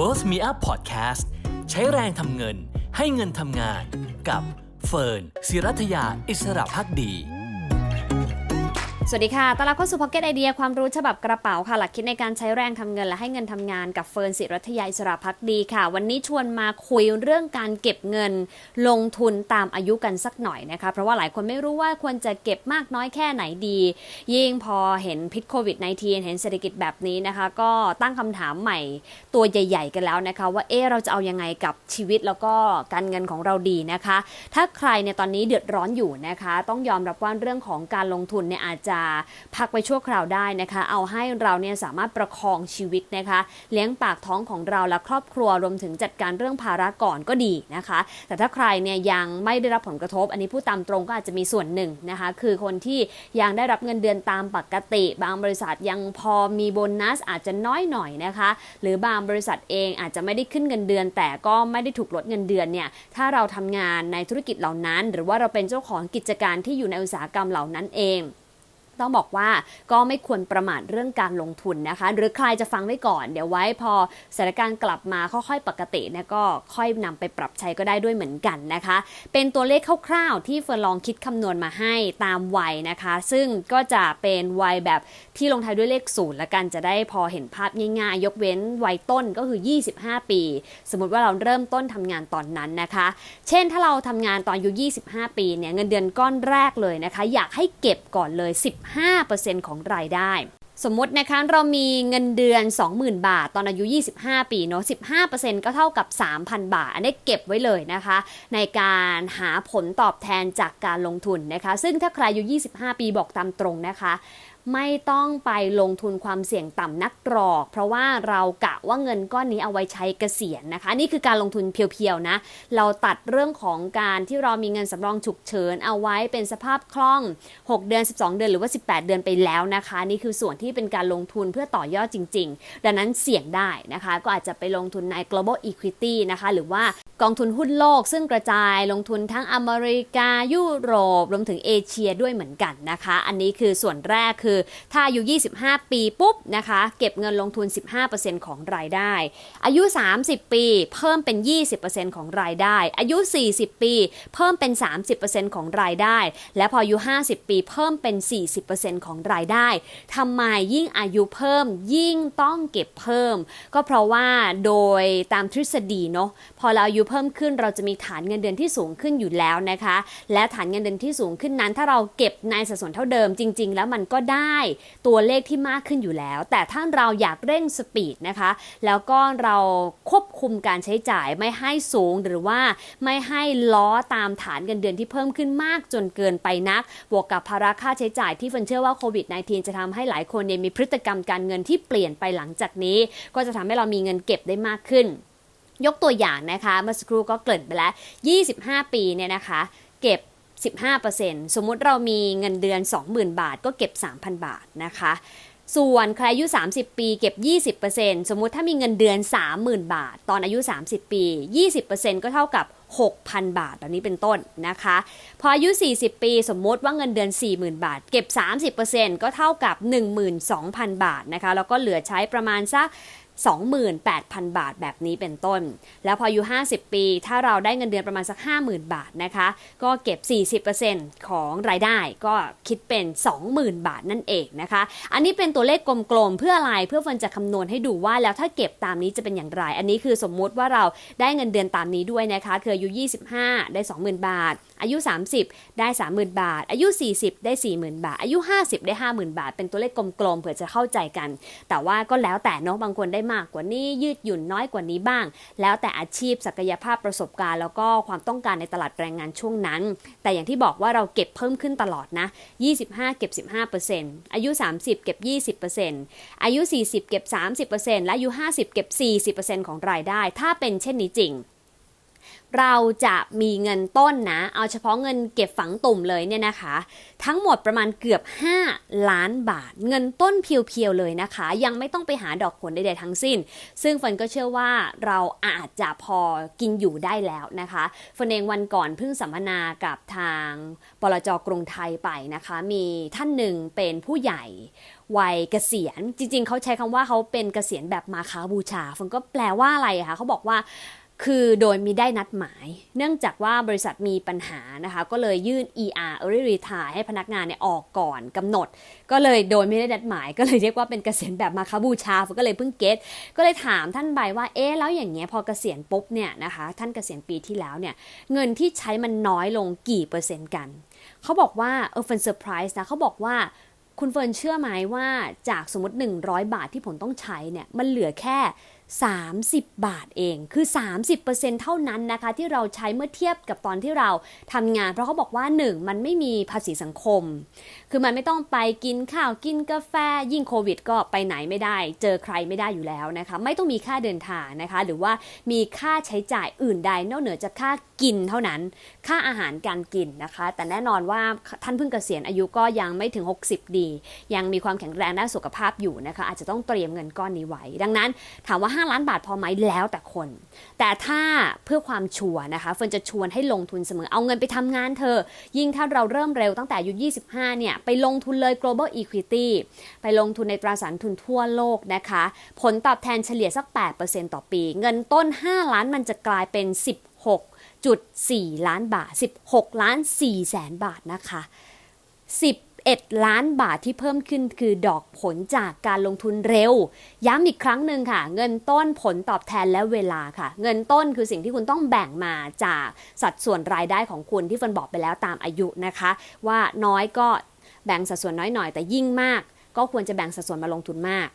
Worth Me Up Podcast ใช้แรงทำเงินให้เงินทำงานกับเฟิร์นศิรัทยาอิสระพักดี สวัสดีค่ะ ต้อนรับเข้าสู่ Pocket Idea ความรู้ฉบับกระเป๋าค่ะ หลักคิดในการใช้แรงทำเงินและให้เงินทำงานกับเฟิร์นศิรัทยาอิสระพักดีค่ะ วันนี้ชวนมาคุยเรื่องการเก็บเงินลงทุนตามอายุกันสักหน่อยนะคะ เพราะว่าหลายคนไม่รู้ว่าควรจะเก็บมากน้อยแค่ไหนดี ยิ่งพอเห็นพิษโควิด -19 เห็นเศรษฐกิจแบบนี้นะคะ ก็ตั้งคำถามใหม่ตัวใหญ่ ๆ กันแล้วนะคะ ว่าเออเราจะเอายังไงกับชีวิตแล้วก็การเงินของเราดีนะคะ ถ้าใครเนี่ยตอนนี้เดือดร้อนอยู่นะคะ ต้องยอมรับว่าเรื่องของการลงทุนเนี่ยอาจจะพักไว้ชั่วคราวได้นะคะ เอาให้เราเนี่ยสามารถประคองชีวิตนะคะ เลี้ยงปากท้องของเราและครอบครัวรวมถึงจัดการเรื่องภาระก่อนก็ดีนะคะ แต่ถ้าใครเนี่ยยังไม่ได้รับผลกระทบ อันนี้พูดตามตรงก็อาจจะมีส่วนหนึ่งนะคะ คือคนที่ยังได้รับเงินเดือนตามปกติ บางบริษัทยังพอมีโบนัสอาจจะน้อยหน่อยนะคะ หรือบางบริษัทเองอาจจะไม่ได้ขึ้นเงินเดือน แต่ก็ไม่ได้ถูกลดเงินเดือนเนี่ยถ้าเราทำงานในธุรกิจเหล่านั้น หรือว่าเราเป็นเจ้าของกิจการที่อยู่ในอุตสาหกรรมเหล่านั้นเอง ต้องบอกว่าก็ไม่ควรประมาทเรื่องการลงทุนนะคะ หรือใครจะฟังไว้ก่อน เดี๋ยวไว้พอสถานการณ์กลับมาค่อยๆปกติเนี่ยก็ค่อยนำไปปรับใช้ก็ได้ด้วยเหมือนกันนะคะ เป็นตัวเลขคร่าวๆ ที่เฟิร์นลองคิดคำนวณมาให้ตามวัยนะคะ ซึ่งก็จะเป็นวัยแบบที่ลงท้ายด้วยเลขศูนย์ละกันจะได้พอเห็นภาพง่ายๆ ยกเว้นวัยต้นก็คือ 25 ปี สมมติว่าเราเริ่มต้นทำงานตอนนั้นนะคะ เช่นถ้าเราทำงานตอนอายุ25 ปีเนี่ยเงินเดือนก้อนแรกเลยนะคะ อยากให้เก็บก่อนเลย15%ของรายได้ สมมตินะคะเรามีเงินเดือน 20,000 บาท ตอนอายุ 25 ปีเนาะ 15%ก็เท่ากับ 3,000 บาท อันนี้เก็บไว้เลยนะคะ ในการหาผลตอบแทนจากการลงทุนนะคะ ซึ่งถ้าใครอายุ 25 ปีบอกตามตรงนะคะ ไม่ต้องไปลงทุนความเสี่ยงต่ำนักกรอก เพราะว่าเรากะว่าเงินก้อนนี้เอาไว้ใช้เกษียณนะคะ นี่คือการลงทุนเพียวๆนะ เราตัดเรื่องของการที่เรามีเงินสำรองฉุกเฉินเอาไว้เป็นสภาพคล่อง 6 เดือน 12 เดือนหรือว่า 18 เดือนไปแล้วนะคะ นี่คือส่วนที่เป็นการลงทุนเพื่อต่อยอดจริง ๆ ดังนั้นเสี่ยงได้นะคะ ก็อาจจะไปลงทุนใน global equity นะคะ หรือว่า กองทุนหุ้นโลกซึ่งกระจายลงทุนทั้งอเมริกายุโรปรวมถึงเอเชียด้วยเหมือนกันนะคะ อันนี้คือส่วนแรกคือถ้าอายุ 25 ปีปุ๊บนะคะ เก็บเงินลงทุน 15%ของรายได้ อายุ 30 ปีเพิ่มเป็น 20%ของรายได้ อายุ 40 ปี เพิ่มเป็น 30%ของรายได้ และพออายุ 50 ปีเพิ่มเป็น 40%ของรายได้ทำไมยิ่งอายุเพิ่มยิ่งต้องเก็บเพิ่ม ก็เพราะว่าโดยตามทฤษฎีเนาะพอเราอายุเพิ่มขึ้นเราจะมีฐานเงินเดือนที่สูงขึ้นอยู่แล้วนะคะ และฐานเงินเดือนที่สูงขึ้นนั้น ถ้าเราเก็บในสัดส่วนเท่าเดิมจริง ๆ แล้วมันก็ได้ตัวเลขที่มากขึ้นอยู่แล้ว แต่ถ้าเราอยากเร่งสปีดนะคะ แล้วก็เราควบคุมการใช้จ่ายไม่ให้สูงหรือว่าไม่ให้ล้อตามฐานเงินเดือนที่เพิ่มขึ้นมากจนเกินไปนัก บวกกับภาระค่าใช้จ่ายที่เฟินเชื่อว่าโควิด -19 จะทำให้หลายคนเนี่ยมีพฤติกรรมการเงินที่เปลี่ยนไปหลังจากนี้ ก็จะทำให้เรามีเงินเก็บได้มากขึ้น ยกตัวอย่างนะคะเมื่อสักครู่ก็เกริ่นไปแล้ว 25 ปีเนี่ยนะคะ เก็บ 15%สมมุติเรามีเงินเดือน 20,000 บาท ก็เก็บ 3,000 บาทนะคะ ส่วนใครอายุ 30 ปีเก็บ 20%สมมุติถ้ามีเงินเดือน 30,000 บาท ตอนอายุ 30 ปี 20%ก็เท่ากับ6,000 บาทแบบนี้เป็นต้นนะคะ พออายุ 40 ปีสมมติว่าเงินเดือน 40,000 บาท เก็บ 30%ก็เท่ากับ 12,000 บาทนะคะ แล้วก็เหลือใช้ประมาณสัก 28,000 บาทแบบนี้เป็นต้น แล้วพออายุ 50 ปี ถ้าเราได้เงินเดือนประมาณสัก 50,000 บาทนะคะ ก็เก็บ 40%ของรายได้ก็คิดเป็น 20,000 บาทนั่นเองนะคะ อันนี้เป็นตัวเลขกลมๆ เพื่ออะไร เพื่อเฟินจะคำนวณให้ดูว่าแล้วถ้าเก็บตามนี้จะเป็นอย่างไร อันนี้คือสมมุติว่าเราได้เงินเดือนตามนี้ด้วยนะคะ คืออายุ 25 ได้ 20,000 บาท อายุ 30 ได้ 30,000 บาท อายุ 40 ได้ 40,000 บาท อายุ 50 ได้ 50,000 บาท เป็นตัวเลขกลมๆ เผื่อจะเข้าใจกัน แต่ว่าก็แล้วแต่เนาะ บางคนได้มากกว่านี้ ยืดหยุ่นน้อยกว่านี้บ้าง แล้วแต่อาชีพศักยภาพประสบการณ์ แล้วก็ความต้องการในตลาดแรงงานช่วงนั้น แต่อย่างที่บอกว่าเราเก็บเพิ่มขึ้นตลอดนะ 25 เก็บ 15%อายุ 30 เก็บ 20%อายุ 40 เก็บ 30%และอายุ 50 เก็บ 40%ของรายได้ ถ้าเป็นเช่นนี้จริง เราจะมีเงินต้นนะ เอาเฉพาะเงินเก็บฝังตุ่มเลยเนี่ยนะคะ ทั้งหมดประมาณเกือบ 5 ล้านบาท เงินต้นเพียวๆเลยนะคะ ยังไม่ต้องไปหาดอกผลใดๆทั้งสิ้น ซึ่งเฟิร์นก็เชื่อว่าเราอาจจะพอกินอยู่ได้แล้วนะคะเฟิร์นเองวันก่อนเพิ่งสัมมนากับทางบลจกรุงไทยไปนะคะ มีท่านหนึ่งเป็นผู้ใหญ่วัยเกษียณจริง ๆเขาใช้คำว่าเขาเป็นเกษียณแบบมาค้าบูชาเฟิร์นก็แปลว่าอะไรคะเขาบอกว่า คือโดยมีได้นัดหมาย เนื่องจากว่าบริษัทมีปัญหานะคะ ก็เลยยื่น ER early retire ให้พนักงานเนี่ยออกก่อนกำหนด ก็เลยโดยไม่ได้นัดหมาย ก็เลยเรียกว่าเป็นเกษียณแบบมาคาบูชาก็เลยเพิ่งเก็ตก็เลยถามท่านใบว่าเอ๊ะแล้วอย่างเงี้ยพอเกษียณปุ๊บเนี่ยนะคะ ท่านเกษียณปีที่แล้วเนี่ยเงินที่ใช้มันน้อยลงกี่เปอร์เซ็นต์กันเขาบอกว่าเออเฟิร์นเซอร์ไพรส์นะเขาบอกว่าคุณเฟิร์นเชื่อไหมว่าจากสมมติ 100 บาทที่ผมต้องใช้เนี่ยมันเหลือแค่ 30 บาทเอง คือ 30%เท่านั้นนะคะ ที่เราใช้เมื่อเทียบกับตอนที่เราทำงาน เพราะเขาบอกว่า 1 มันไม่มีภาษีสังคม คือมันไม่ต้องไปกินข้าวกินกาแฟ ยิ่งโควิด ก็ไปไหนไม่ได้ เจอใครไม่ได้อยู่แล้วนะคะ ไม่ต้องมีค่าเดินทางนะคะ หรือว่ามีค่าใช้จ่ายอื่นใดนอกเหนือจากค่ากินเท่านั้น ค่าอาหารการกินนะคะ แต่แน่นอนว่าท่านเพิ่งเกษียณอายุก็ยังไม่ถึง 60 ดี ยังมีความแข็งแรงด้านสุขภาพอยู่นะคะ อาจจะต้องเตรียมเงินก้อนนี้ไว้ ดังนั้นถามว่า5 ล้านบาทพอไหมแล้วแต่คน แต่ถ้าเพื่อความชัวร์นะคะเฟิร์นจะชวนให้ลงทุนเสมอเอาเงินไปทำงานเธอ ยิ่งถ้าเราเริ่มเร็วตั้งแต่อายุ 25 เนี่ย ไปลงทุนเลย global equity ไปลงทุนในตราสารทุนทั่วโลกนะคะ ผลตอบแทนเฉลี่ยสัก 8%ต่อปี เงินต้น 5 ล้านมันจะกลายเป็น 16.4 ล้านบาท 16 ล้าน4แสนบาทนะคะ 11 ล้านบาทที่เพิ่มขึ้นคือดอกผลจากการลงทุนเร็ว ย้ำอีกครั้งหนึ่งค่ะ เงินต้นผลตอบแทนและเวลาค่ะ เงินต้นคือสิ่งที่คุณต้องแบ่งมาจากสัดส่วนรายได้ของคุณที่เฟิร์นบอกไปแล้วตามอายุนะคะ ว่าน้อยก็แบ่งสัดส่วนน้อยหน่อยแต่ยิ่งมาก ก็ควรจะแบ่งสัดส่วนมาลงทุนมาก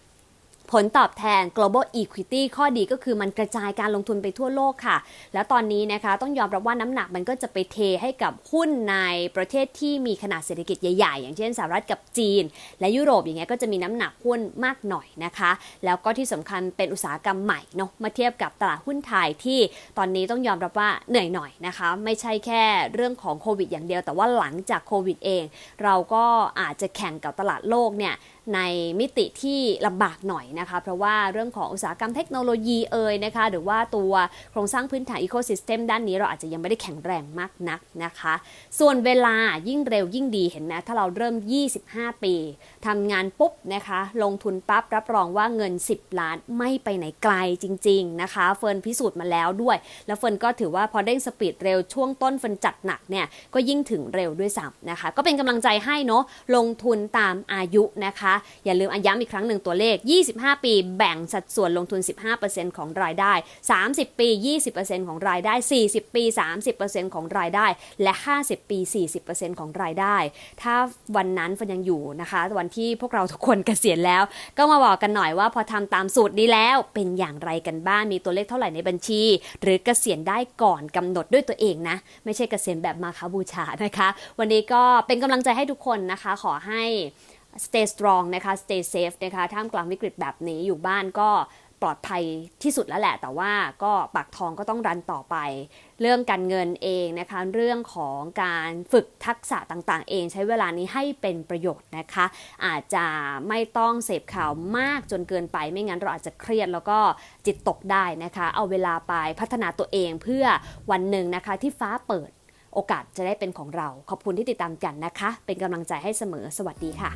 ผลตอบแทน global equity ข้อดีก็คือมันกระจายการลงทุนไปทั่วโลกค่ะ แล้วตอนนี้นะคะต้องยอมรับว่าน้ำหนักมันก็จะไปเทให้กับหุ้นในประเทศที่มีขนาดเศรษฐกิจใหญ่ๆ อย่างเช่นสหรัฐกับจีน และยุโรปอย่างเงี้ยก็จะมีน้ำหนักหุ้นมากหน่อยนะคะ แล้วก็ที่สำคัญเป็นอุตสาหกรรมใหม่เนาะมาเทียบกับตลาดหุ้นไทยที่ตอนนี้ต้องยอมรับว่าเหนื่อยหน่อยนะคะ ไม่ใช่แค่เรื่องของโควิดอย่างเดียวแต่ว่าหลังจากโควิดเอง เราก็อาจจะแข่งกับตลาดโลกเนี่ยในมิติที่ลำบากหน่อยนะคะ เพราะว่าเรื่องของอุตสาหกรรมเทคโนโลยีเอ่ยนะคะ หรือว่าตัวโครงสร้างพื้นฐานอีโคซิสเต็มด้านนี้เราอาจจะยังไม่ได้แข็งแรงมากนักนะคะ ส่วนเวลายิ่งเร็วยิ่งดีเห็นไหมถ้าเราเริ่ม 25 ปีทำงานปุ๊บนะคะ ลงทุนปั๊บรับรองว่าเงิน 10 ล้านไม่ไปไหนไกลจริง ๆ นะคะ เฟิร์นพิสูจน์มาแล้วด้วย แล้วเฟิร์นก็ถือว่าพอเด้งสปีดเร็วช่วงต้นเฟิร์นจัดหนักเนี่ยก็ยิ่งถึงเร็วด้วยซ้ำนะคะ ก็เป็นกำลังใจให้เนาะลงทุนตามอายุนะคะ อย่าลืมอะย้ำอีกครั้งหนึ่งตัวเลข 25ปี แบ่งสัดส่วนลงทุน 15%ของรายได้ 30 ปี 20%ของรายได้ 40 ปี 30%ของรายได้ และ 50 ปี 40%ของรายได้ ถ้าวันนั้นฟันยังอยู่นะคะ วันที่พวกเราทุกคนเกษียณแล้ว ก็มาบอกกันหน่อยว่าพอทำตามสูตรนี้แล้วเป็นอย่างไรกันบ้างมีตัวเลขเท่าไหร่ในบัญชี หรือเกษียณได้ก่อนกำหนดด้วยตัวเองนะ ไม่ใช่เกษียณแบบมาคาบูชานะคะ วันนี้ก็เป็นกำลังใจให้ทุกคนนะคะ ขอให้ stay strong นะคะ stay safe นะคะท่ามกลางวิกฤตแบบนี้อยู่บ้านก็ปลอดภัยที่สุดแล้วแหละ แต่ว่าก็ปากทองก็ต้องรันต่อไป เรื่องการเงินเองนะคะ เรื่องของการฝึกทักษะต่างๆ เองใช้เวลานี้ให้เป็นประโยชน์นะคะ อาจจะไม่ต้องเสพข่าวมากจนเกินไป ไม่งั้นเราอาจจะเครียดแล้วก็จิตตกได้นะคะ เอาเวลาไปพัฒนาตัวเองเพื่อวันหนึ่งนะคะที่ฟ้าเปิด โอกาสจะได้เป็นของเรา ขอบคุณที่ติดตามกันนะคะ เป็นกำลังใจให้เสมอ สวัสดีค่ะ